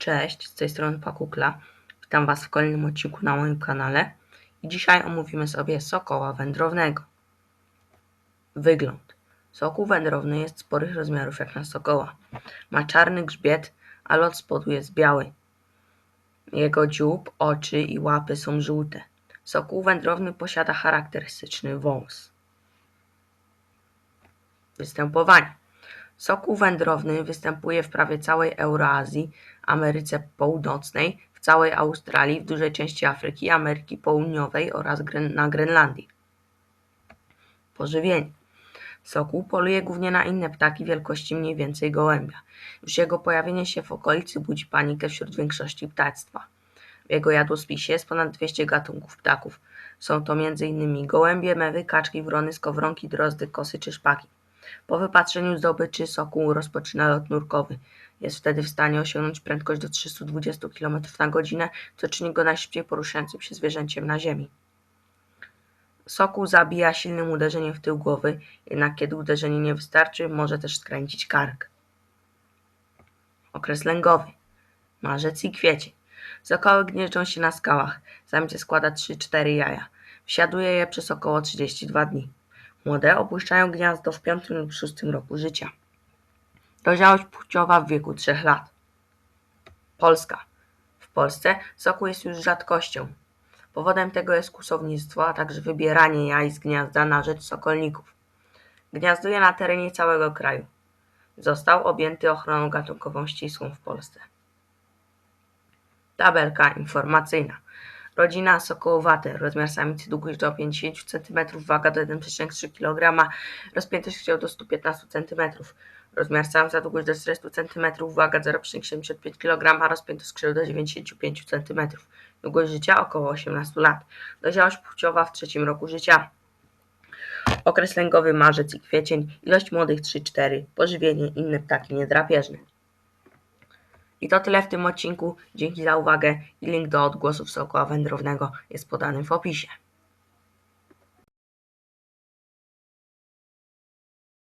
Cześć, z tej strony Pakukla. Witam Was w kolejnym odcinku na moim kanale i dzisiaj omówimy sobie sokoła wędrownego. Wygląd. Sokół wędrowny jest sporych rozmiarów jak na sokoła. Ma czarny grzbiet, ale od spodu jest biały. Jego dziób, oczy i łapy są żółte. Sokół wędrowny posiada charakterystyczny wąs. Występowanie. Sokół wędrowny występuje w prawie całej Euroazji, Ameryce Północnej, w całej Australii, w dużej części Afryki, Ameryki Południowej oraz na Grenlandii. Pożywienie. Sokół poluje głównie na inne ptaki wielkości mniej więcej gołębia. Już jego pojawienie się w okolicy budzi panikę wśród większości ptactwa. W jego jadłospisie jest ponad 200 gatunków ptaków. Są to m.in. gołębie, mewy, kaczki, wrony, skowronki, drozdy, kosy czy szpaki. Po wypatrzeniu zdobyczy sokół rozpoczyna lot nurkowy. Jest wtedy w stanie osiągnąć prędkość do 320 km na godzinę, co czyni go najszybciej poruszającym się zwierzęciem na ziemi. Sokół zabija silnym uderzeniem w tył głowy, jednak kiedy uderzenie nie wystarczy, może też skręcić kark. Okres lęgowy. Marzec i kwiecień. Sokoły gnieżdżą się na skałach. Samice składa 3-4 jaja. Wsiaduje je przez około 32 dni. Młode opuszczają gniazdo w piątym lub szóstym roku życia. Dojrzałość płciowa w wieku 3 lat. Polska. W Polsce sokół jest już rzadkością. Powodem tego jest kłusownictwo, a także wybieranie jaj z gniazda na rzecz sokolników. Gniazduje na terenie całego kraju. Został objęty ochroną gatunkową ścisłą w Polsce. Tabelka informacyjna. Rodzina sokołowate. Rozmiar samicy długość do 50 cm, waga do 1,3 kg, rozpiętość skrzydeł do 115 cm. Rozmiar samca długość do 40 cm, waga 0,75 kg, rozpiętość skrzydeł do 95 cm. Długość życia około 18 lat. Dojrzałość płciowa w trzecim roku życia. Okres lęgowy marzec i kwiecień. Ilość młodych 3-4. Pożywienie inne ptaki niedrapieżne. I to tyle w tym odcinku. Dzięki za uwagę i link do odgłosów sokoła wędrownego jest podany w opisie.